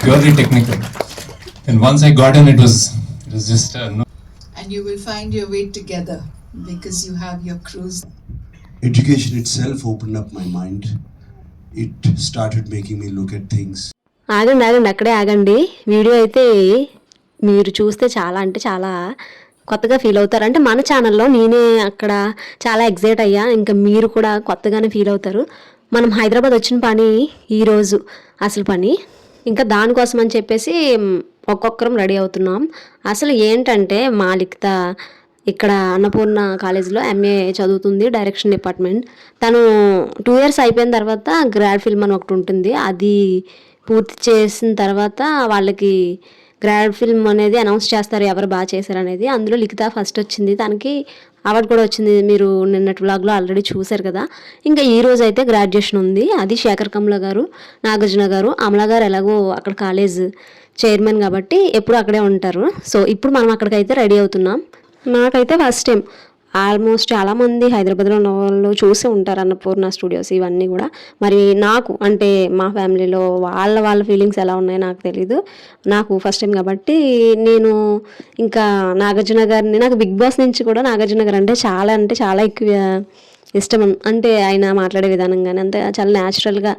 purely technical. And once I got in, it was it was just uh, no. and you will find your way together because you have your crews. Education itself opened up my mind. It started making me look at things ఆగండి ఆగండి అక్కడే ఆగండి video అయితే మీరు చూస్తే చాలా అంటే చాలా కొత్తగా ఫీల్ అవుతారు అంటే మన ఛానల్లో నేనే అక్కడ చాలా ఎగ్జైట్ అయ్యా ఇంకా మీరు కూడా కొత్తగానే ఫీల్ అవుతారు మనం హైదరాబాద్ వచ్చిన పని ఈరోజు అసలు పని ఇంకా దానికోసం అని చెప్పేసి ఒక్కొక్కరం రెడీ అవుతున్నాం. అసలు ఏంటంటే మా లిఖిత ఇక్కడ అన్నపూర్ణ కాలేజీలో ఎంఏ చదువుతుంది డైరెక్షన్ డిపార్ట్మెంట్. తను టూ ఇయర్స్ అయిపోయిన తర్వాత గ్రాడ్ ఫిల్మ్ అని ఒకటి ఉంటుంది. అది పూర్తి చేసిన తర్వాత వాళ్ళకి గ్రాడ్ ఫిల్మ్ అనేది అనౌన్స్ చేస్తారు ఎవరు బాగా చేశారు అనేది అందులో లిఖిత ఫస్ట్ వచ్చింది. తనకి అవార్డు కూడా వచ్చింది. మీరు నిన్నటి వ్లాగ్లో ఆల్రెడీ చూశారు కదా. ఇంకా ఈ రోజు అయితే గ్రాడ్యుయేషన్ ఉంది. అది శేఖర్ కమల గారు నాగార్జున గారు అమల గారు ఎలాగో అక్కడ కాలేజ్ చైర్మన్ కాబట్టి ఎప్పుడు అక్కడే ఉంటారు. సో ఇప్పుడు మనం అక్కడికైతే రెడీ అవుతున్నాం. నాకైతే ఫస్ట్ టైం ఆల్మోస్ట్ చాలామంది హైదరాబాద్లో ఉన్న వాళ్ళు చూసే ఉంటారు అన్నపూర్ణ స్టూడియోస్ ఇవన్నీ కూడా. మరి నాకు అంటే మా ఫ్యామిలీలో వాళ్ళ వాళ్ళ ఫీలింగ్స్ ఎలా ఉన్నాయో నాకు తెలీదు. నాకు ఫస్ట్ టైం కాబట్టి నేను ఇంకా నాగార్జున గారిని నాకు బిగ్ బాస్ నుంచి కూడా నాగార్జున గారు అంటే చాలా అంటే చాలా ఎక్కువ ఇష్టం. అంటే ఆయన మాట్లాడే విధానం కానీ అంతే చాలా న్యాచురల్గా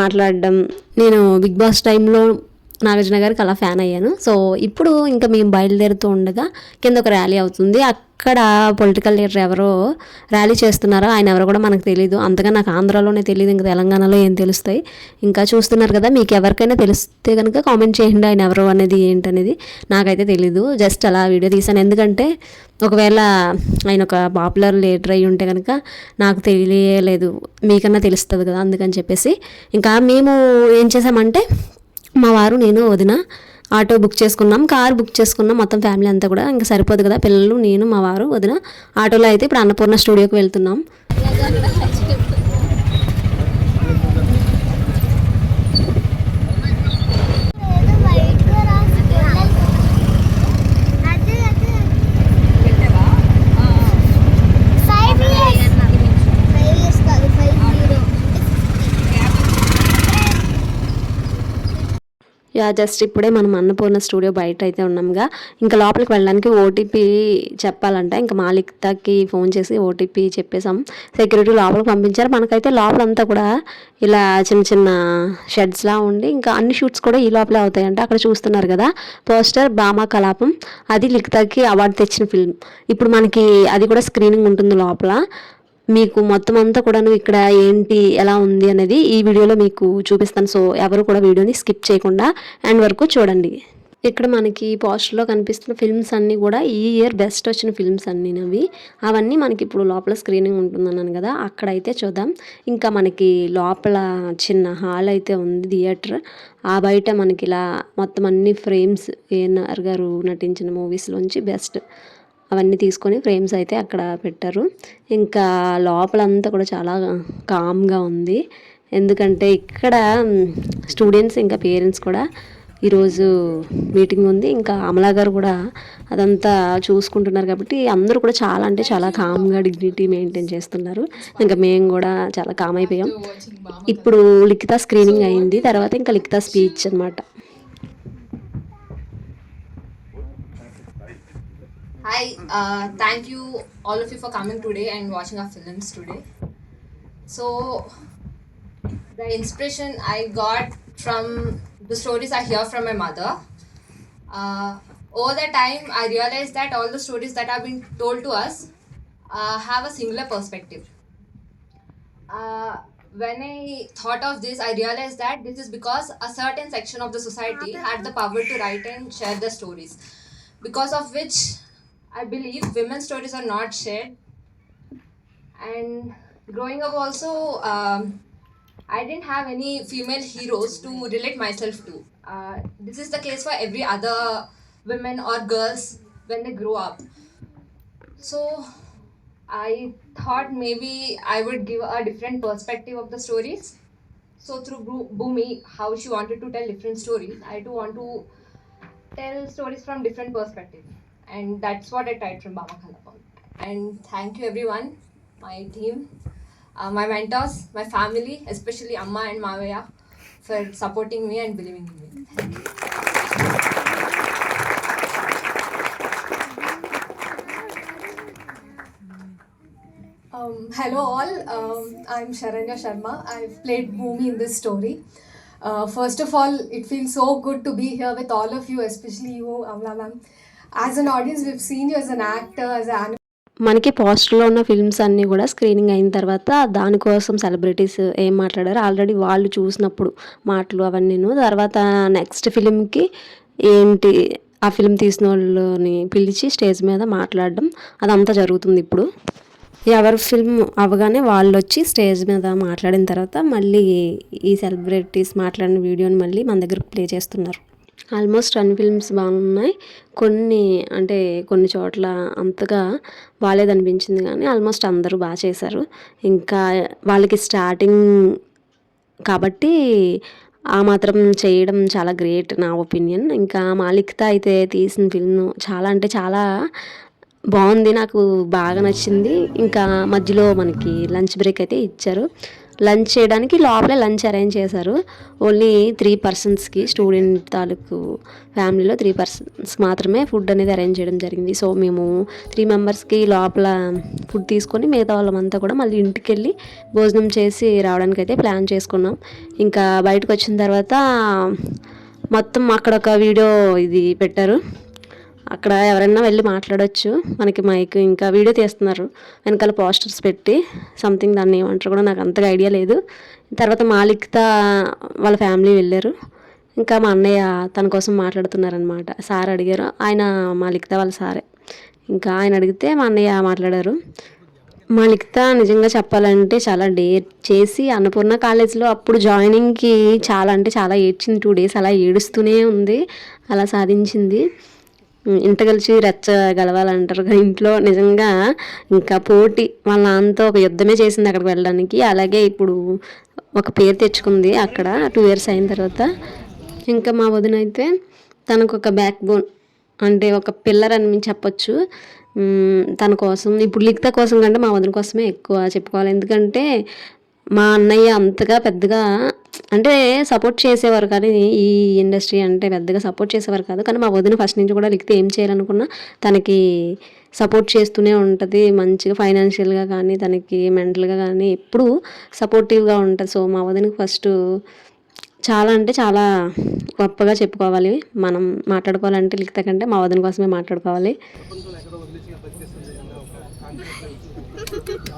మాట్లాడడం. నేను బిగ్ బాస్ టైంలో నాగార్జున గారికి అలా ఫ్యాన్ అయ్యాను. సో ఇప్పుడు ఇంకా మేము బయలుదేరుతూ ఉండగా కింద ఒక ర్యాలీ అవుతుంది. అక్కడ పొలిటికల్ లీడర్ ఎవరో ర్యాలీ చేస్తున్నారో ఆయన ఎవరో కూడా మనకు తెలియదు అంతగా నాకు ఆంధ్రాలోనే తెలియదు ఇంకా తెలంగాణలో ఏం తెలుస్తాయి. ఇంకా చూస్తున్నారు కదా మీకు ఎవరికైనా తెలిస్తే కనుక కామెంట్ చేయండి ఆయన ఎవరో అనేది ఏంటనేది నాకైతే తెలీదు. జస్ట్ అలా వీడియో తీసాను ఎందుకంటే ఒకవేళ ఆయన ఒక పాపులర్ లీడర్ అయి ఉంటే కనుక నాకు తెలియలేదు మీకన్నా తెలుస్తుంది కదా అందుకని చెప్పేసి. ఇంకా మేము ఏం చేసామంటే మా వారు నేను వదిన ఆటో బుక్ చేసుకున్నాం కార్ బుక్ చేసుకున్నాం మొత్తం ఫ్యామిలీ అంతా కూడా. ఇంకా సరిపోదు కదా పిల్లలు నేను మా వారు వదిన. ఆటోలో అయితే ఇప్పుడు అన్నపూర్ణ స్టూడియోకి వెళ్తున్నాం ఫైవ్ ఇయర్స్ ఫైవ్ ఇయర్స్ కాదు ఫైవ్ జీరో యా జస్ట్ ఇప్పుడే మనం అన్నపూర్ణ స్టూడియో బయట అయితే ఉన్నాంగా. ఇంకా లోపలికి వెళ్ళడానికి ఓటీపీ చెప్పాలంట. ఇంకా మాలిక్తాకి ఫోన్ చేసి ఓటీపీ చెప్పేసాం సెక్యూరిటీ లోపలికి పంపించారు. మనకైతే లోపలంతా కూడా ఇలా చిన్న చిన్న షెడ్స్లా ఉండి ఇంకా అన్ని షూట్స్ కూడా ఈ లోపలే అవుతాయంట. అక్కడ చూస్తున్నారు కదా. పోస్టర్ బామా కలాపం అది లిఖితాకి అవార్డు తెచ్చిన ఫిల్మ్. ఇప్పుడు మనకి అది కూడా స్క్రీనింగ్ ఉంటుంది లోపల. మీకు మొత్తం అంతా కూడాను ఇక్కడ ఏంటి ఎలా ఉంది అనేది ఈ వీడియోలో మీకు చూపిస్తాను. సో ఎవరు కూడా వీడియోని స్కిప్ చేయకుండా అండ్ వరకు చూడండి. ఇక్కడ మనకి పోస్టర్లో కనిపిస్తున్న ఫిల్మ్స్ అన్నీ కూడా ఈ ఇయర్ బెస్ట్ వచ్చిన ఫిల్మ్స్ అన్నీ అవి అవన్నీ మనకి ఇప్పుడు లోపల స్క్రీనింగ్ ఉంటుందన్నాను కదా అక్కడైతే చూద్దాం. ఇంకా మనకి లోపల చిన్న హాల్ అయితే ఉంది థియేటర్. ఆ బయట మనకి ఇలా మొత్తం అన్ని ఫ్రేమ్స్ ఏఎన్ఆర్ గారు నటించిన మూవీస్లోంచి బెస్ట్. అవన్నీ తీసుకొని ఫ్రేమ్స్ అయితే అక్కడ పెట్టారు. ఇంకా లోపలంతా కూడా చాలా కామ్గా ఉంది. ఎందుకంటే ఇక్కడ స్టూడెంట్స్ ఇంకా పేరెంట్స్ కూడా ఈరోజు మీటింగ్ ఉంది. ఇంకా అమలా గారు కూడా అదంతా చూసుకుంటున్నారు కాబట్టి అందరూ కూడా చాలా అంటే చాలా కామ్గా డిగ్నిటీ మెయింటైన్ చేస్తున్నారు. ఇంకా మేము కూడా చాలా కామ్ అయిపోయాం. ఇప్పుడు లిఖిత స్క్రీనింగ్ అయింది. తర్వాత ఇంకా లిఖిత స్పీచ్ అనమాట Hi, uh, thank you all of you for coming today and watching our films today. So, the inspiration I got from the stories I hear from my mother. Uh, over the time, I realized that all the stories that have been told to us uh, have a singular perspective. Uh, when I thought of this, I realized that this is because a certain section of the society had the power to write and share the stories, because of which I believe women's stories are not shared. And growing up, also, um, I didn't have any female heroes to relate myself to. Uh, this is the case for every other women or girls when they grow up. So, I thought maybe I would give a different perspective of the stories. So through Bhumi, how she wanted to tell different stories, I too want to tell stories from different perspectives, and that's what I tried from Baba Khalapam. And thank you everyone, my team, uh, my mentors, my family, especially Amma and Mavaya, for supporting me and believing in me. Um, hello all, um, I'm Sharanya Sharma. I've played Bhumi in this story. Uh, first of all, it feels so good to be here with all of you, especially you, Amla ma'am. As an audience we've seen you as an actor, as మనకి పోస్టర్లో ఉన్న films అన్నీ కూడా screening అయిన తర్వాత దానికోసం celebrities ఏం మాట్లాడారు? ఆల్రెడీ వాళ్ళు చూసినప్పుడు మాటలు అవన్నీను. తర్వాత నెక్స్ట్ ఫిలింకి ఏంటి? ఆ ఫిలిం తీసిన వాళ్ళని పిలిచి స్టేజ్ మీద మాట్లాడడం అదంతా జరుగుతుంది ఇప్పుడు. ఎవరి ఫిల్మ్ అవగానే వాళ్ళు వచ్చి స్టేజ్ మీద మాట్లాడిన తర్వాత మళ్ళీ ఈ సెలబ్రిటీస్ మాట్లాడిన వీడియోని మళ్ళీ మన దగ్గర ప్లే చేస్తున్నారు. ఆల్మోస్ట్ అన్ని ఫిల్మ్స్ బాగున్నాయి. కొన్ని అంటే కొన్ని చోట్ల అంతగా బాగాలేదనిపించింది కానీ ఆల్మోస్ట్ అందరూ బాగా చేశారు. ఇంకా వాళ్ళకి స్టార్టింగ్ కాబట్టి ఆ మాత్రం చేయడం చాలా గ్రేట్ నా ఒపీనియన్. ఇంకా మాలిక్తా అయితే తీసిన ఫిల్మ్ చాలా అంటే చాలా బాగుంది నాకు బాగా నచ్చింది. ఇంకా మధ్యలో మనకి లంచ్ బ్రేక్ అయితే ఇచ్చారు. లంచ్ చేయడానికి లోపలే లంచ్ అరేంజ్ చేశారు. ఓన్లీ త్రీ పర్సన్స్కి స్టూడెంట్ తాలూకు ఫ్యామిలీలో త్రీ పర్సన్స్ మాత్రమే ఫుడ్ అనేది అరేంజ్ చేయడం జరిగింది. సో మేము త్రీ మెంబర్స్కి లోపల ఫుడ్ తీసుకొని మిగతా వాళ్ళమంతా కూడా మళ్ళీ ఇంటికి వెళ్ళి భోజనం చేసి రావడానికి అయితే ప్లాన్ చేసుకున్నాం. ఇంకా బయటకు వచ్చిన తర్వాత మొత్తం అక్కడ ఒక వీడియో ఇది పెట్టారు. అక్కడ ఎవరైనా వెళ్ళి మాట్లాడవచ్చు మనకి మైక్ ఇంకా వీడియో తీస్తున్నారు. వెనకాల పోస్టర్స్ పెట్టి సంథింగ్ దాన్ని ఏమంటారు కూడా నాకు అంతగా ఐడియా లేదు. తర్వాత మాలిక్తా వాళ్ళ ఫ్యామిలీ వెళ్ళారు. ఇంకా మా అన్నయ్య తన కోసం మాట్లాడుతున్నారనమాట సార్ అడిగారు. ఆయన మాలిక్తా వాళ్ళ సారే. ఇంకా ఆయన అడిగితే మా అన్నయ్య మాట్లాడారు. మా నిజంగా చెప్పాలంటే చాలా డేర్ చేసి అన్నపూర్ణ కాలేజ్లో అప్పుడు జాయినింగ్కి చాలా అంటే చాలా ఏడ్చింది. టూ డేస్ అలా ఏడుస్తూనే ఉంది. అలా సాధించింది. ఇంట కలిసి రెచ్చ గలవాలంటారు ఇంట్లో. నిజంగా ఇంకా పోటీ వాళ్ళ నాన్నతో ఒక యుద్ధమే చేసింది అక్కడికి వెళ్ళడానికి. అలాగే ఇప్పుడు ఒక పేరు తెచ్చుకుంది అక్కడ టూ ఇయర్స్ అయిన తర్వాత. ఇంకా మా వదిన అయితే తనకు ఒక బ్యాక్ బోన్ అంటే ఒక పిల్లర్ అని చెప్పొచ్చు. తన కోసం ఇప్పుడు లిఖిత కోసం కంటే మా వదిన కోసమే ఎక్కువ చెప్పుకోవాలి. ఎందుకంటే మా అన్నయ్య అంతగా పెద్దగా అంటే సపోర్ట్ చేసేవారు కానీ ఈ ఇండస్ట్రీ అంటే పెద్దగా సపోర్ట్ చేసేవారు కాదు. కానీ మా వదిన ఫస్ట్ నుంచి కూడా లిఖిత ఏం చేయాలనుకున్నా తనకి సపోర్ట్ చేస్తూనే ఉంటుంది. మంచిగా ఫైనాన్షియల్గా కానీ తనకి మెంటల్గా కానీ ఎప్పుడూ సపోర్టివ్గా ఉంటుంది. సో మా వదినకి ఫస్ట్ చాలా అంటే చాలా గొప్పగా చెప్పుకోవాలి. మనం మాట్లాడుకోవాలంటే లిఖిత కంటే మా వదిన కోసమే మాట్లాడుకోవాలి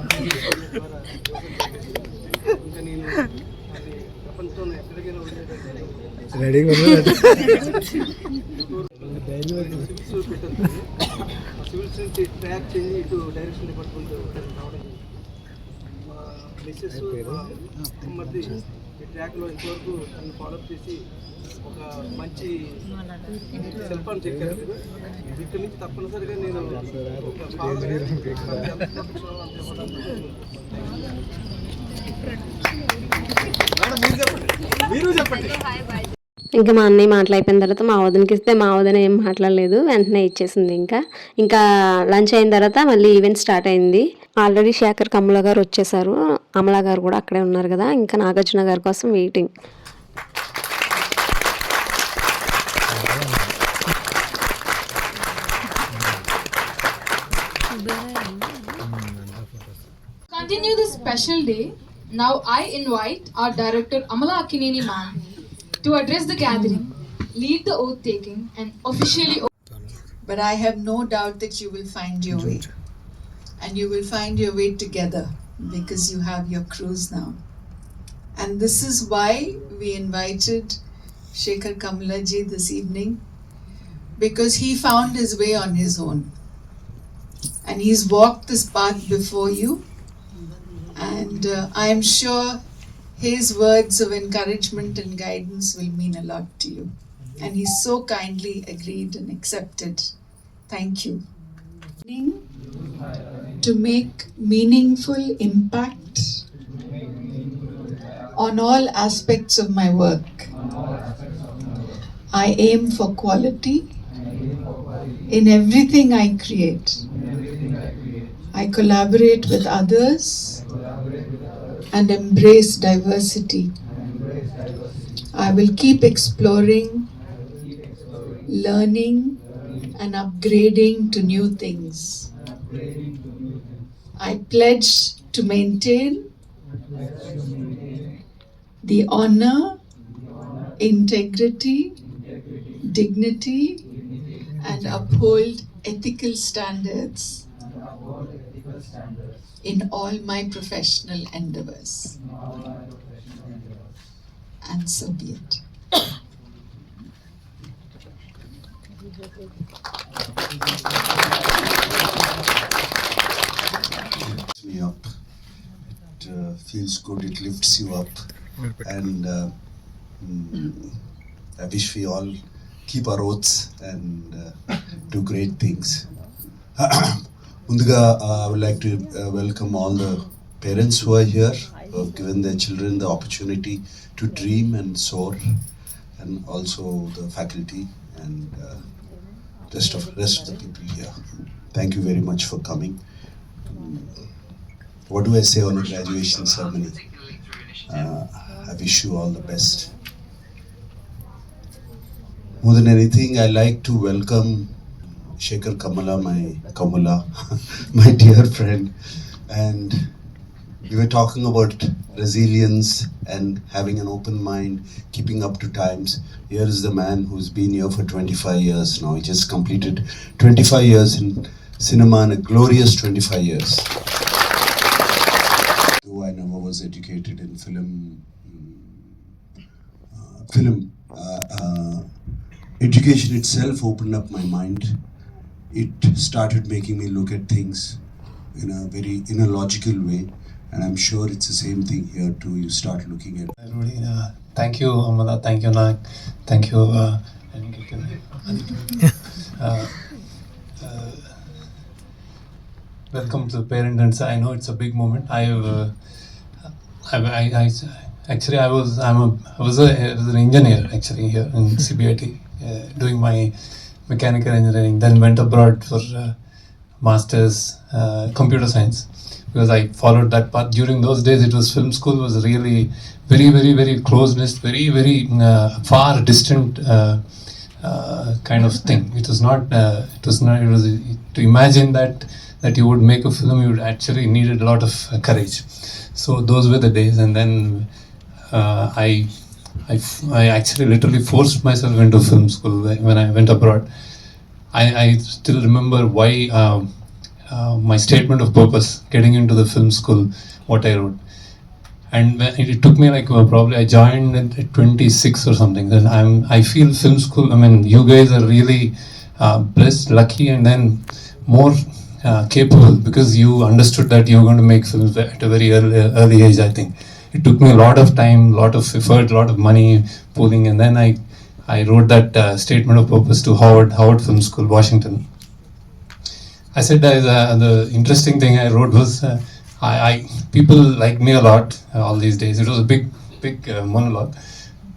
రెడీగా సివిల్స్ నుంచి ట్రాక్ చేంజ్ ఇటు డైరెక్షన్ డిపార్ట్మెంట్ రావడం మా మిస్సెస్ మరి ఈ ట్రాక్లో ఇంతవరకు నన్ను ఫాలోఅప్ చేసి ఒక మంచి శిల్పాన్ని చెక్కారు మీరు ఇక్కడి నుంచి తప్పనిసరిగా నేను ఒక father మీరు చెప్పండి ఇంకా మా అన్నయ్య మాట్లాడిపోయిన తర్వాత మా వదినకి ఇస్తే మా వదిన ఏం మాట్లాడలేదు వెంటనే ఇచ్చేసింది ఇంకా. ఇంకా లంచ్ అయిన తర్వాత మళ్ళీ ఈవెంట్ స్టార్ట్ అయింది. ఆల్రెడీ శేఖర్ కమల గారు వచ్చేసారు. అమల గారు కూడా అక్కడే ఉన్నారు కదా ఇంకా నాగార్జున గారి కోసం waiting continue this special day, now I invite our director Amala Akineni ma'am. To address the gathering, lead the oath taking, and officially But I have no doubt that you will find your way. And you will find your way together because you have your crews now. And this is why we invited Shekhar Kamalaji this evening because he found his way on his own. And he's walked this path before you. And uh, I am sure his words of encouragement and guidance will mean a lot to you. Mm-hmm. And he so kindly agreed and accepted. Thank you. To make meaningful impact on all aspects of my work. I aim for quality in everything I create. I collaborate with others and embrace diversity. I will keep exploring, learning, and upgrading to new things. I pledge to maintain the honor, integrity, dignity, and uphold ethical standards in all my professional endeavors. And so be it. lifts me up. It uh, feels good. It lifts you up, and uh, mm, I wish we all keep our oaths and uh, do great things. Munduga, uh, I would like to uh, welcome all the parents who are here, who have given their children the opportunity to dream and soar, and also the faculty and uh, rest of rest of the people here. Thank you very much for coming what do I say on a graduation ceremony? Uh, I wish you all the best. More than anything, I like to welcome Shekhar Kamala, my Kamala, my dear friend. And we were talking about resilience and having an open mind, keeping up to times. Here is the man who's been here for 25 years now. He just completed 25 years in cinema and a glorious 25 years though I never was educated in film, mm, uh, film, uh, uh, education itself opened up my mind. It started making me look at things in a very in a logical way, and I'm sure it's the same thing here too. You start looking at Everybody, uh, thank you, Amala. Thank you, Nag. Thank you. Uh, I didn't get your name. uh, uh, welcome to the parent and I know it's a big moment. I, uh, I, I, I actually I was I'm a I was, a, I was an engineer actually here in CBIT uh, doing my mechanical engineering. Then went abroad for uh, masters uh, computer science because I followed that path. During those days, it was film school was really very very very close knit, very very uh, far distant. Uh, uh, kind of thing. It was not. Uh, it was not. It was to imagine that that you would make a film. You would actually needed a lot of courage. So those were the days, and then I, I, I actually literally forced myself into film school when I went abroad. I, I still remember why um, uh, my statement of purpose getting into the film school, what I wrote. And it, took me like uh, probably I joined at, at 26 or something. Then I'm I feel film school. I mean, you guys are really uh, blessed, lucky, and then more uh, capable because you understood that you were going to make films at a very early, early age. I think it took me a lot of time, lot of effort, lot of money pulling, and then I I wrote that uh, statement of purpose to Howard Howard Film School, Washington. I said uh, the interesting thing I wrote was uh, I, I people like me a lot uh, all these days. It was a big big uh, monologue,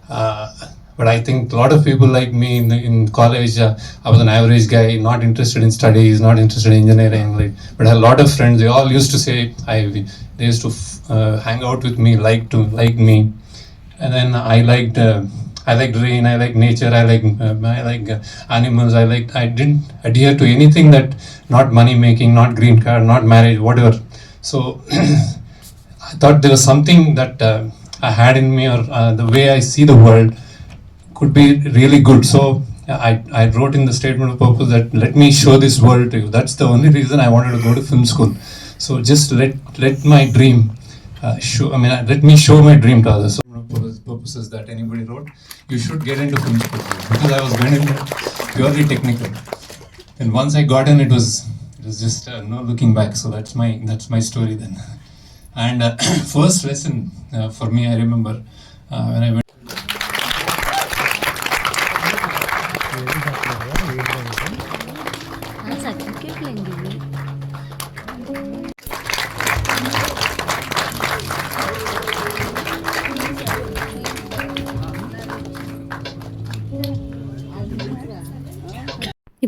uh, but I think a lot of people like me in, in college. Uh, I was an average guy, not interested in studies, not interested in engineering. Like, but a lot of friends. They all used to say I. They used to uh, hang out with me, like to like me, and then I liked. Uh, I liked rain. I like nature. I like uh, I like uh, animals. I like. I didn't adhere to anything that not money making, not green card, not marriage, whatever. So I thought there was something that uh, I had in me, or the way I see the world could be really good. So I, I wrote in the statement of purpose that let me show this world to you. That's the only reason I wanted to go to film school. So just let let my dream uh, show. I mean, uh, let me show my dream to others. So, purpose- purposes that anybody wrote, you should get into film school because I was going in purely technical. And once I got in, it was it was just uh, no looking back. So that's my that's my story then. And uh, first lesson uh, for me, I remember uh, when I went.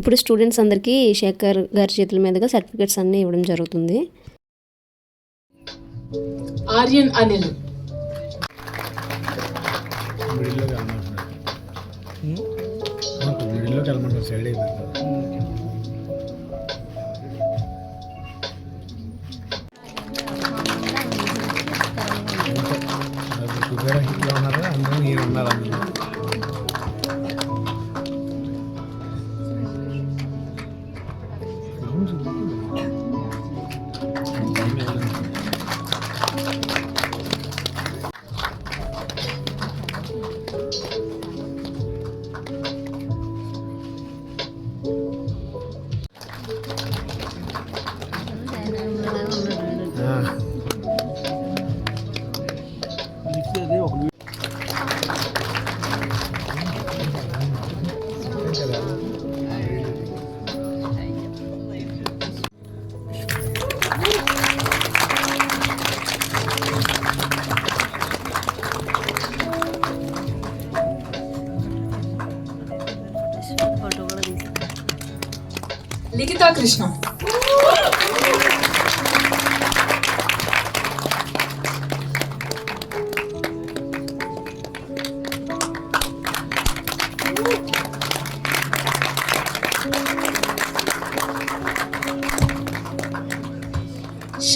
ఇప్పుడు students అందరికీ శేఖర్ గారి చేతుల మీదుగా certificates అన్నీ ఇవ్వడం జరుగుతుంది. హిట్లో ఉన్నారు అందరూ నేను ఉన్నారు అందులో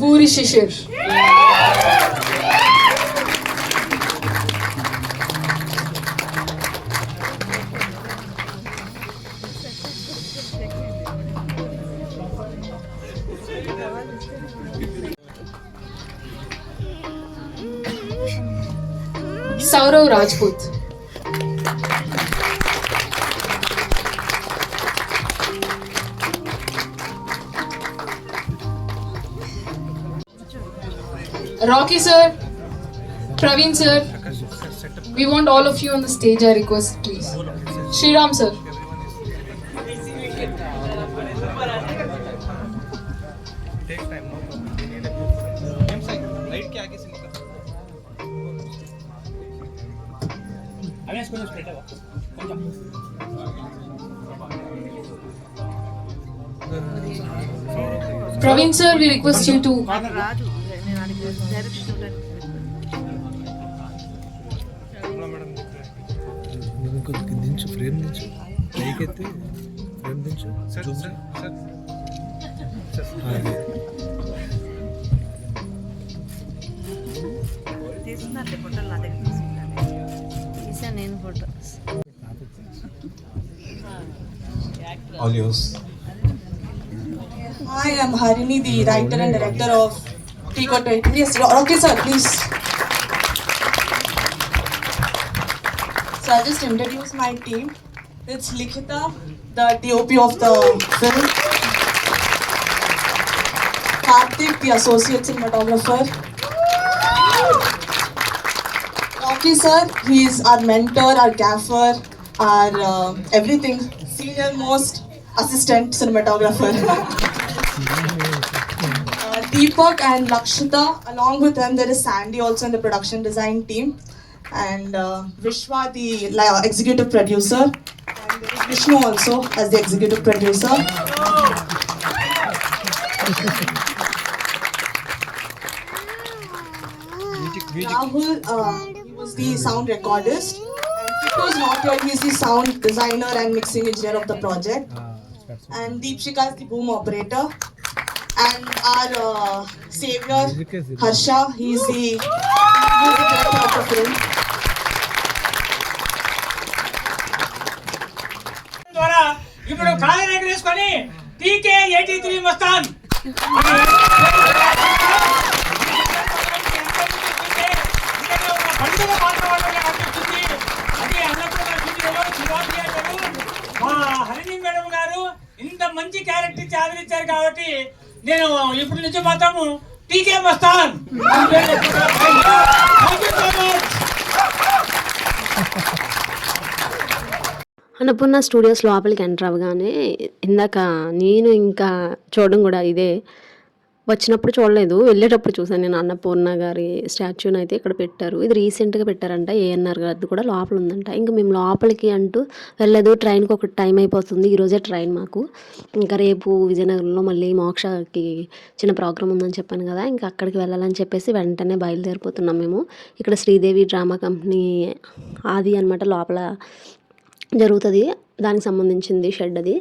Buri Şişir. Saurav Rajput. Rocky sir, Praveen sir, we want all of you on the stage. I request, please. Shriram sir. Praveen sir, we request you to నువ్వు ఇంకొక దించు ఫ్రేమ్ దించు పైకి ఎత్తి ఫ్రేమ్ దించు జూమ్ అదే. తీసా నేను photo All yours. Hi, I'm Harini, the writer and director of 20. Yes, okay, sir, please. So I'll just introduce my team. It's Likhita, the DOP of the film. Karthik, the associate cinematographer. Rocky sir, he's our mentor, our gaffer, our uh, everything. Senior most assistant cinematographer. Uh, Deepak and Lakshita, along with them, there is Sandy also in the production design team, and uh, Vishwa, the li- executive producer, and there is Vishnu also as the executive producer. Rahul, uh, he was the sound recordist. And Kittu is not here, he is the sound designer and mixing engineer of the project. And Deepshika is the boom operator. And our uh, savior, Harsha, he is the music director of the film. ద్వారా ఇప్పుడు కాలిరేఖ తీసుకొని టీకే eighty three Mastan పండుగ అనిపిస్తుంది అది అన్నపూర్ణ మా Harini madam గారు ఇంత మంచి క్యారెక్టర్ ఆదరించారు కాబట్టి నేను ఇప్పుడు నుంచి మాత్రము టీకే మస్తాన్. అన్నపూర్ణ స్టూడియోస్ లోపలికి ఎంటర్ అవ్వగానే ఇందాక నేను ఇంకా చూడడం కూడా ఇదే. వచ్చినప్పుడు చూడలేదు. వెళ్ళేటప్పుడు చూసాను నేను అన్నపూర్ణ గారి స్టాచ్యూని అయితే ఇక్కడ పెట్టారు. ఇది రీసెంట్గా పెట్టారంట ఏఎన్ఆర్ గారిది కూడా లోపల ఉందంట ఇంకా మేము లోపలికి అంటూ వెళ్ళదు. ట్రైన్కి ఒక టైం అయిపోతుంది. ఈరోజే ట్రైన్ మాకు. ఇంకా రేపు విజయనగరంలో మళ్ళీ మోక్షకి చిన్న ప్రోగ్రామ్ ఉందని చెప్పాను కదా. ఇంకా అక్కడికి వెళ్ళాలని చెప్పేసి వెంటనే బయలుదేరిపోతున్నాం మేము. ఇక్కడ శ్రీదేవి డ్రామా కంపెనీ ఆది అనమాట లోపల జరుగుతుంది. దానికి సంబంధించింది షెడ్ అది.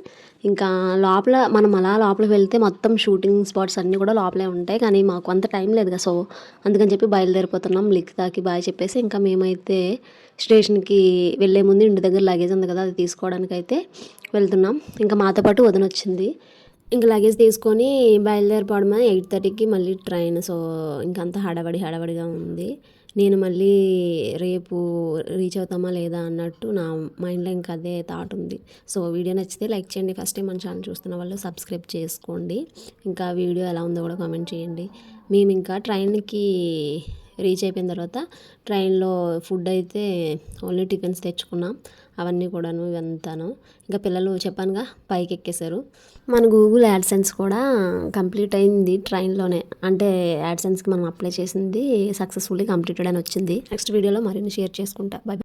ఇంకా లోపల మనం అలా లోపలికి వెళ్తే మొత్తం షూటింగ్ స్పాట్స్ అన్నీ కూడా లోపలే ఉంటాయి. కానీ మాకు అంత టైం లేదు కదా. సో అందుకని చెప్పి బయలుదేరిపోతున్నాం. లిఖితాకి బాయ్ చెప్పేసి ఇంకా మేమైతే స్టేషన్కి వెళ్ళే ముందు ఇంటి దగ్గర లగేజ్ ఉంది కదా అది తీసుకోవడానికి అయితే వెళ్తున్నాం. ఇంకా మాతో పాటు వదిన వచ్చింది. ఇంకా లగేజ్ తీసుకొని బయలుదేరిపోవడమే ఎయిట్ థర్టీకి మళ్ళీ ట్రైన్. సో ఇంకంతా హడావడి హడావడిగా ఉంది. నేను మళ్ళీ రేపు రీచ్ అవుతామా లేదా అన్నట్టు నా మైండ్లో ఇంకా అదే థాట్ ఉంది. సో వీడియో నచ్చితే లైక్ చేయండి. ఫస్ట్ టైం మన ఛానల్ చూస్తున్న వాళ్ళు సబ్స్క్రైబ్ చేసుకోండి. ఇంకా వీడియో ఎలా ఉందో కూడా కామెంట్ చేయండి. మేము ఇంకా ట్రైన్కి రీచ్ అయిపోయిన తర్వాత ట్రైన్లో ఫుడ్ అయితే ఓన్లీ టిఫిన్స్ తెచ్చుకున్నాం. అవన్నీ కూడాను ఇవంతాను. ఇంకా పిల్లలు చెప్పానుగా పైకి ఎక్కేశారు మన గూగుల్ యాడ్సెన్స్ కూడా కంప్లీట్ అయింది ట్రైన్లోనే. అంటే యాడ్సెన్స్కి మనం అప్లై చేసింది సక్సెస్ఫుల్లీ కంప్లీటెడ్ అని వచ్చింది. నెక్స్ట్ వీడియోలో మరిన్ని షేర్ చేసుకుంటా. బై